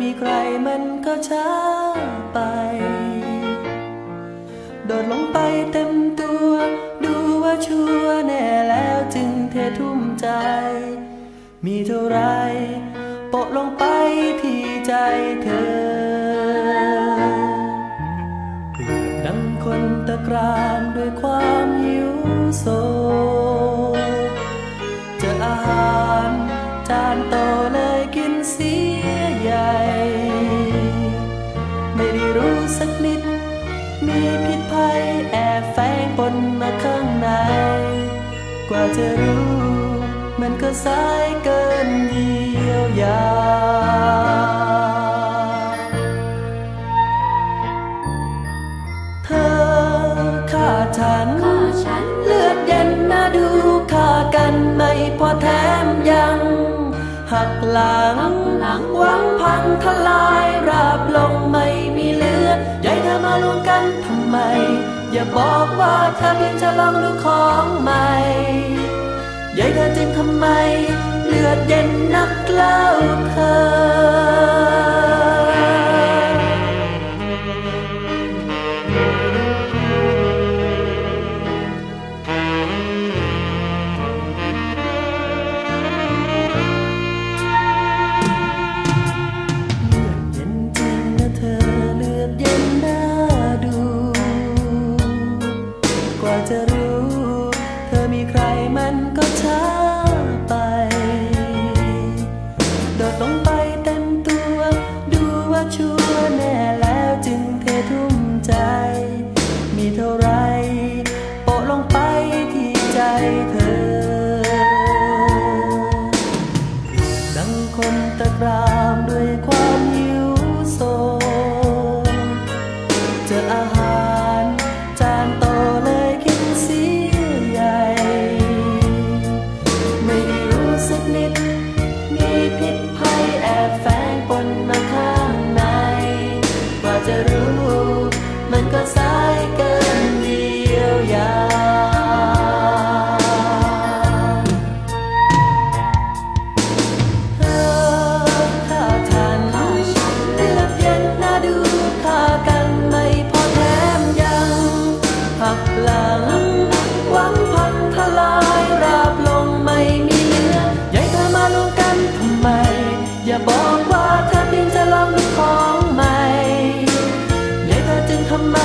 มีใครมันก็ช้า ดลงไปเต็มตัว ดูว่าชัวร์แน่แล้วจึงเททุ่มใจ มีเท่าไรโปะลงไปที่ใจเธอเปรียบดังคนตะกรามด้วยความหิวโซเจออาหารจานโตเลยกินเสียใหญ่ ไม่ได้รู้สักนิด มีพิษภัยแอบแฝงปนมาข้างใน กว่าจะรู้ มันก็สายเกินเยียวยาเธอฆ่าฉันฆ่าฉันเลือดเย็นน่าดูฆ่ากันไม่พอแถมยัง หลังหักหลังหวังพังทลายราบลงไม่มีเหลือใหญ่เธอมารวมกันทำไม อย่าบอกว่าเธอเพียงจะลองดูของใหม่ใหญ่เธอจึงทำไม เลือดเย็นนักเล่าเธอ มันก็ช้าไป โดดลงไปเต็มตัว ดูว่าชัวร์แน่แล้วจึงเททุ่มใจ มีเท่าไรโปะลงไปที่ใจเธอ ดังคนตะกรามด้วยความหิวโซเจออาหาร หลังหวังพังทลายราบลงไม่มีเหลือใหญ่เธอมาลงกันทำไม อย่าบอกว่าเธอเพียงจะลองดูของใหม่ใหญ่เธอจึงทำไม